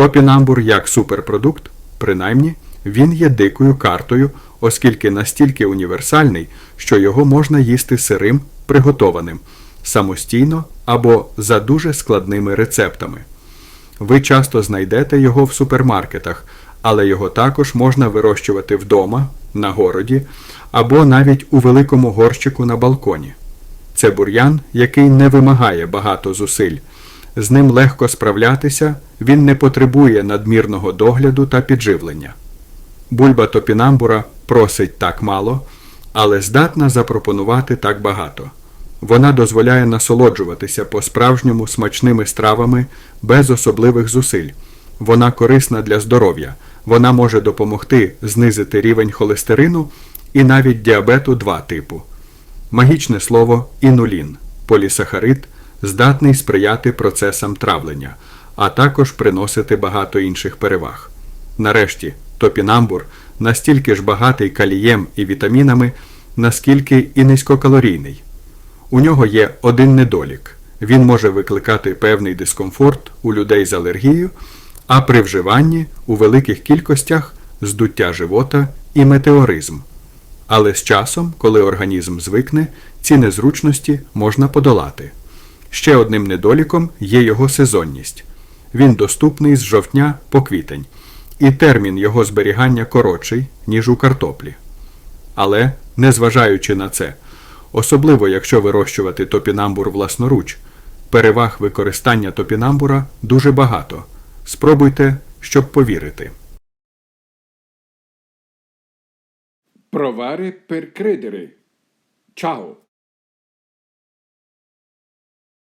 Топінамбур як суперпродукт, принаймні, він є дикою картою, оскільки настільки універсальний, що його можна їсти сирим, приготованим, самостійно або за дуже складними рецептами. Ви часто знайдете його в супермаркетах, але його також можна вирощувати вдома, на городі або навіть у великому горщику на балконі. Це бур'ян, який не вимагає багато зусиль. З ним легко справлятися, він не потребує надмірного догляду та підживлення. Бульба топінамбура просить так мало, але здатна запропонувати так багато. Вона дозволяє насолоджуватися по-справжньому смачними стравами без особливих зусиль. Вона корисна для здоров'я. Вона може допомогти знизити рівень холестерину і навіть діабету 2 типу. Магічне слово інулін полісахарид здатний сприяти процесам травлення, а також приносити багато інших переваг. Нарешті, топінамбур настільки ж багатий калієм і вітамінами, наскільки і низькокалорійний. У нього є один недолік. Він може викликати певний дискомфорт у людей з алергією, а при вживанні у великих кількостях здуття живота і метеоризм. Але з часом, коли організм звикне, ці незручності можна подолати. Ще одним недоліком є його сезонність. Він доступний з жовтня по квітень, і термін його зберігання коротший, ніж у картоплі. Але, незважаючи на це, особливо якщо вирощувати топінамбур власноруч, переваг використання топінамбура дуже багато. Спробуйте, щоб повірити. Per credere. Ciao.